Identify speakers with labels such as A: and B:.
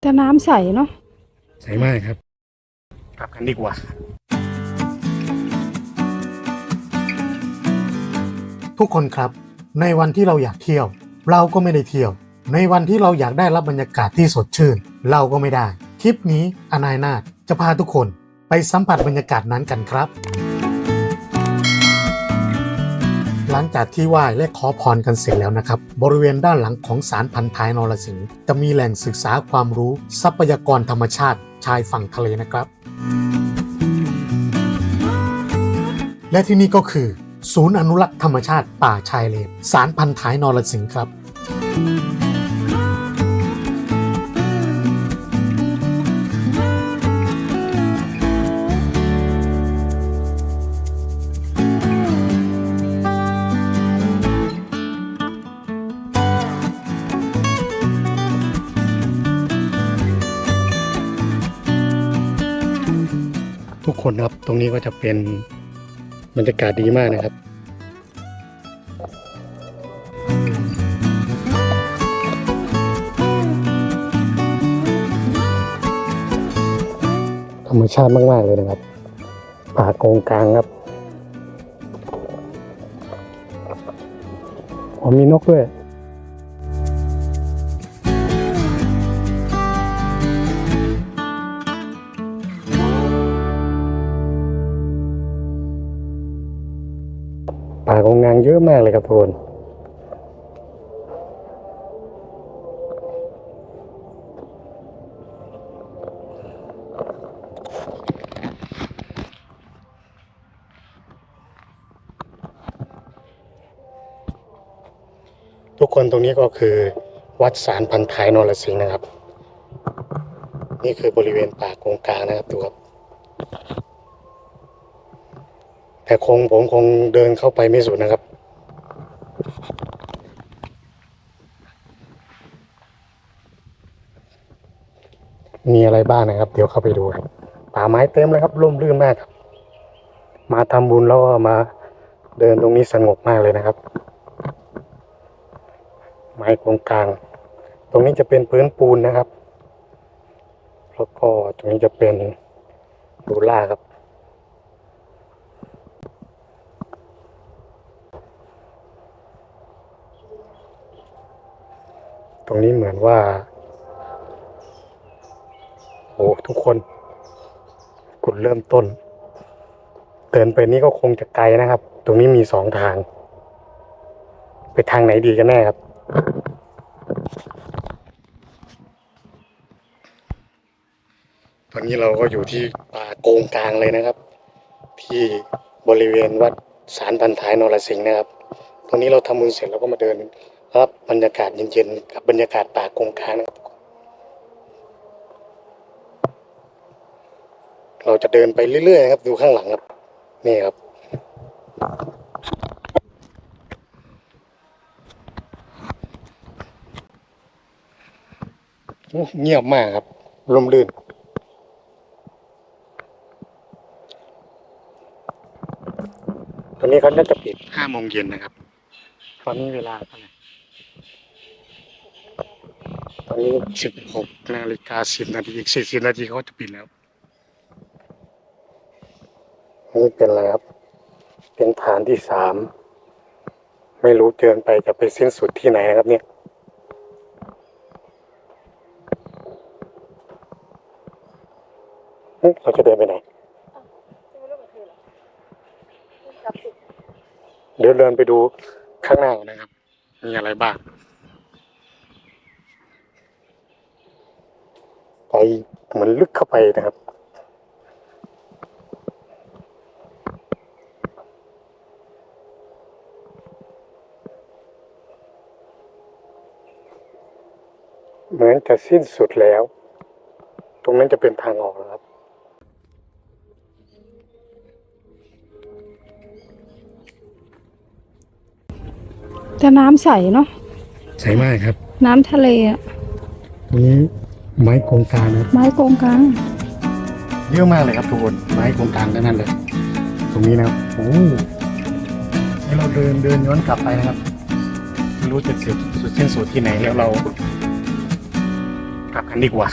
A: แต่น้ำใสเนาะ
B: ใสมากครับ กลับกันดีกว่า
C: ทุกคนครับในวันที่เราอยากเที่ยว เราก็ไม่ได้เที่ยว ในวันที่เราอยากได้รับบรรยากาศที่สดชื่น เราก็ไม่ได้ คลิปนี้อนายนาถจะพาทุกคนไปสัมผัสบรรยากาศนั้นกันครับ หลังจากที่ไหว้และขอพรกันเสร็จแล้วนะครับ บริเวณด้านหลังของศาลพันท้ายนรสิงห์จะมีแหล่งศึกษาความรู้ทรัพยากรธรรมชาติชายฝั่งทะเลนะครับ และที่นี่ก็คือ ศูนย์อนุรักษ์ธรรมชาติป่าชายเลนศาลพันท้ายนรสิงห์ครับ
B: คนครับ ตรงนี้ก็จะเป็นบรรยากาศดีมากนะครับธรรมชาติมากๆเลยนะครับ ป่าโกงกลางครับอ๋อมีนกด้วยาโกงกลางเยอะมากเลยครับทุกคนทุกคนตรงนี้ก็คือวัดสารพันท้ายนรสิงห์นะครับ นี่คือบริเวณป่าโกงกลางนะครับดูครับ แต่คงผมคงเดินเข้าไปไม่สุดนะครับ มีอะไรบ้างนะครับ เดี๋ยวเข้าไปดูครับป่าไม้เต็มเลยครับร่มรื่นมากครับ มาทำบุญแล้วก็มาเดินตรงนี้สงบมากเลยนะครับ ไม้โครงกลาง ตรงนี้จะเป็นพื้นปูนนะครับ แล้วก็ตรงนี้จะเป็นดูล่าครับ รงนี้เหมือนว่า โอ้ทุกคนกุดเริ่มต้น เดินไปนี่ก็คงจะไกลนะครับ ตรงนี้มีสองทาง ไปทางไหนดีกันแน่ครับตอนนี้เราก็อยู่ที่ป่าโกงกลางเลยนะครับ ที่บริเวณวัดสารพันท้ายนรสิงห์นะครับ ตรงนี้เราทำบุญเสร็จเราก็มาเดิน ครับบรรยากาศเย็นๆกับบรรยากาศป่าโกงกลางนะครับ เราจะเดินไปเรื่อยๆนะครับดูข้างหลังครับ นี่ครับ เงียบมากครับร่มรื่นตอนนี้เขาน่าจะปิดห้าโมงเย็นนะครับ ตอนนี้เวลาเท่าไหร่ ตอนนี้สิบหกนาฬิกาสิบนาทีอีกสี่สิบนาทีเขาจะปิดแล้วนี่เป็นอะไรครับ เป็นฐานที่สาม ไม่รู้เดินไปจะไปสิ้นสุดที่ไหนนะครับเนี่ยเอ๊ะเราจะเดินไปไหนเดี๋ยวเดินไปดูข้างหน้าก่อนนะครับ มีอะไรบ้างไปเหมือนลึกเข้าไปนะครับ เหมือนจะสิ้นสุดแล้ว ตรงนั้นจะเป็นทางออกนะครับ
A: แต่น้ำใสเนาะ
B: ใสมากครับ
A: น้ำทะเลอะ
B: ตรงนี้ไม้โครงการนะครับ
A: ไม้โกงกลาง
B: เยอะมากเลยครับทุกคนไม้โครงการทั้งนั้นเลย ตรงนี้นะครับโอ้นี่เราเดินเดินย้อนกลับไปนะครับไม่รู้จะสุดสุดสิ้นสุดที่ไหนแล้วเรา กลับกลับกันดีกว่า